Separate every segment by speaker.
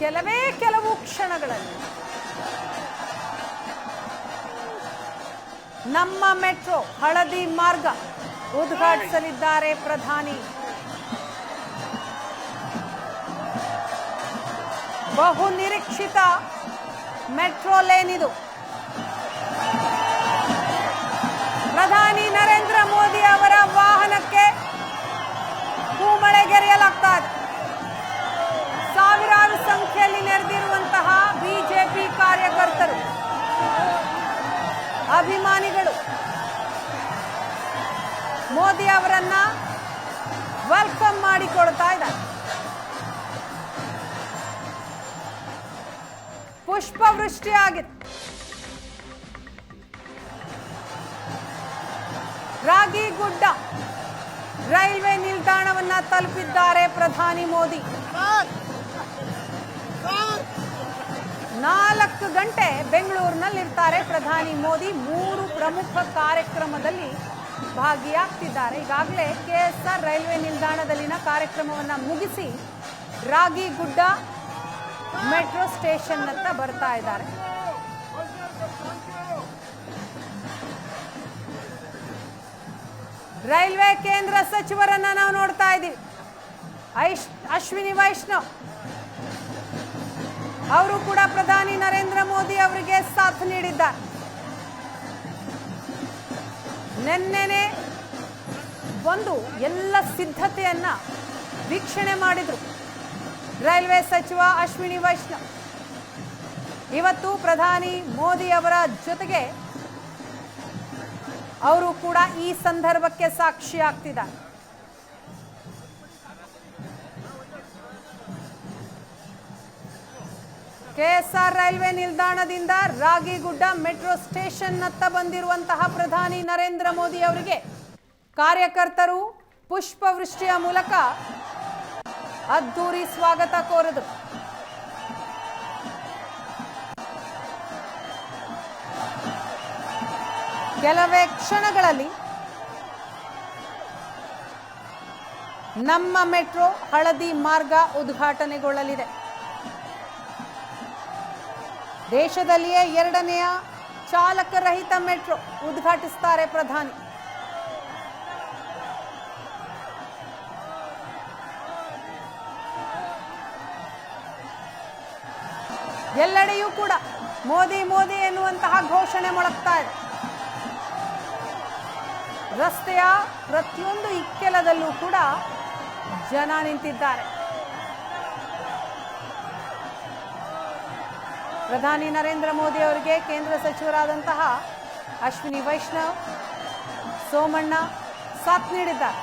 Speaker 1: ಕೆಲವೇ ಕೆಲವು ಕ್ಷಣಗಳಲ್ಲಿ ನಮ್ಮ ಮೆಟ್ರೋ ಹಳದಿ ಮಾರ್ಗ ಉದ್ಘಾಟಿಸಲಿದ್ದಾರೆ ಪ್ರಧಾನಿ. ಬಹು ನಿರೀಕ್ಷಿತ ಮೆಟ್ರೋ ಲೇನ್ ಇದು. ಪ್ರಧಾನಿ ನರೇಂದ್ರ ಮೋದಿ ಅವರ ಅಭಿಮಾನಿಗಳು. ಮೋದಿ ಅವರನ್ನ ವೆಲ್ಕಮ್ ಮಾಡಿಕೊಳ್ತಾ ಇದ್ದಾರೆ. ಪುಷ್ಪವೃಷ್ಟಿಯಾಗಿತ್ತು ರಾಗಿ ಗುಡ್ಡ ರೈಲ್ವೆ ನಿಲ್ದಾಣವನ್ನ ತಲುಪಿದ್ದಾರೆ ಪ್ರಧಾನಿ ಮೋದಿ. ಗಂಟೆ ಬೆಂಗಳೂರಿನಲ್ಲಿರ್ತಾರೆ ಪ್ರಧಾನಿ ಮೋದಿ. ಮೂರು ಪ್ರಮುಖ ಕಾರ್ಯಕ್ರಮದಲ್ಲಿ ಭಾಗಿಯಾಗ್ತಿದ್ದಾರೆ. ಈಗಾಗಲೇ ಕೆಎಸ್ಆರ್ ರೈಲ್ವೆ ನಿಲ್ದಾಣದಲ್ಲಿನ ಕಾರ್ಯಕ್ರಮವನ್ನು ಮುಗಿಸಿ ರಾಗಿಗುಡ್ಡ ಮೆಟ್ರೋ ಸ್ಟೇಷನ್ ಅಂತ ಬರ್ತಾ ಇದ್ದಾರೆ. ರೈಲ್ವೆ ಕೇಂದ್ರ ಸಚಿವರನ್ನ ನಾವು ನೋಡ್ತಾ ಇದ್ದೀವಿ. ಅಶ್ವಿನಿ ವೈಷ್ಣವ್. ಅವರು ಕೂಡ ಪ್ರಧಾನಿ ನರೇಂದ್ರ ಮೋದಿ ಅವರಿಗೆ ಸಾಥ್ ನೀಡಿದ್ದಾರೆ. ನಿನ್ನೆನೆ ಒಂದು ಎಲ್ಲ ಸಿದ್ಧತೆಯನ್ನ ವೀಕ್ಷಣೆ ಮಾಡಿದ್ರು. ರೈಲ್ವೆ ಸಚಿವ ಅಶ್ವಿನಿ ವೈಷ್ಣವ್. ಇವತ್ತು ಪ್ರಧಾನಿ ಮೋದಿ ಅವರ ಜೊತೆಗೆ ಅವರು ಕೂಡ ಈ ಸಂದರ್ಭಕ್ಕೆ ಸಾಕ್ಷಿ ಆಗ್ತಿದ್ದಾರೆ. ಕೆಎಸ್ಆರ್ ರೈಲ್ವೆ ನಿಲ್ದಾಣದಿಂದ ರಾಗಿಗುಡ್ಡ ಮೆಟ್ರೋ ಸ್ಟೇಷನ್ ನತ್ತ ಬಂದಿರುವಂತಹ ಪ್ರಧಾನಿ ನರೇಂದ್ರ ಮೋದಿ ಅವರಿಗೆ ಕಾರ್ಯಕರ್ತರು ಪುಷ್ಪವೃಷ್ಟಿಯ ಮೂಲಕ ಅದ್ದೂರಿ ಸ್ವಾಗತ ಕೋರಿದರು ಕೆಲವೇ ಕ್ಷಣಗಳಲ್ಲಿ ನಮ್ಮ ಮೆಟ್ರೋ ಹಳದಿ ಮಾರ್ಗ ಉದ್ಘಾಟನೆಗೊಳ್ಳಲಿದೆ. ದೇಶದಲ್ಲಿಯೇ ಎರಡನೆಯ ಚಾಲಕರಹಿತ ಮೆಟ್ರೋ ಉದ್ಘಾಟಿಸ್ತಾರೆ ಪ್ರಧಾನಿ. ಎಲ್ಲೆಡೆಯೂ ಕೂಡ ಮೋದಿ ಮೋದಿ ಎನ್ನುವಂತಹ ಘೋಷಣೆ ಮೊಳಗ್ತಾ ರಸ್ತೆಯ ಪ್ರತಿಯೊಂದು ಇಕ್ಕೆಲದಲ್ಲೂ ಕೂಡ ಜನ ನಿಂತಿದ್ದಾರೆ. ಪ್ರಧಾನಿ ನರೇಂದ್ರ ಮೋದಿ ಅವರಿಗೆ ಕೇಂದ್ರ ಸಚಿವರಾದಂತಹ ಅಶ್ವಿನಿ ವೈಷ್ಣವ್ ಸೋಮಣ್ಣ ಸಾಥ್ ನೀಡಿದ್ದಾರೆ.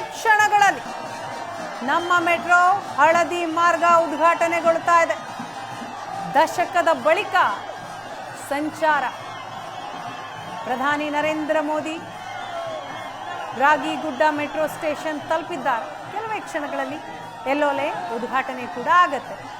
Speaker 1: ಕ್ಷಣಗಳಲ್ಲಿ ನಮ್ಮ ಮೆಟ್ರೋ ಹಳದಿ ಮಾರ್ಗ ಉದ್ಘಾಟನೆಗೊಳ್ತಾ ಇದೆ. ದಶಕದ ಬಳಿಕ ಸಂಚಾರ. ಪ್ರಧಾನಿ ನರೇಂದ್ರ ಮೋದಿ ರಾಗಿಗುಡ್ಡ ಮೆಟ್ರೋ ಸ್ಟೇಷನ್ ತಲುಪಿದ್ದಾರೆ. ಕೆಲವೇ ಕ್ಷಣಗಳಲ್ಲಿ ಎಲ್ಲೋಲೆ ಉದ್ಘಾಟನೆ ಕೂಡ ಆಗತ್ತೆ.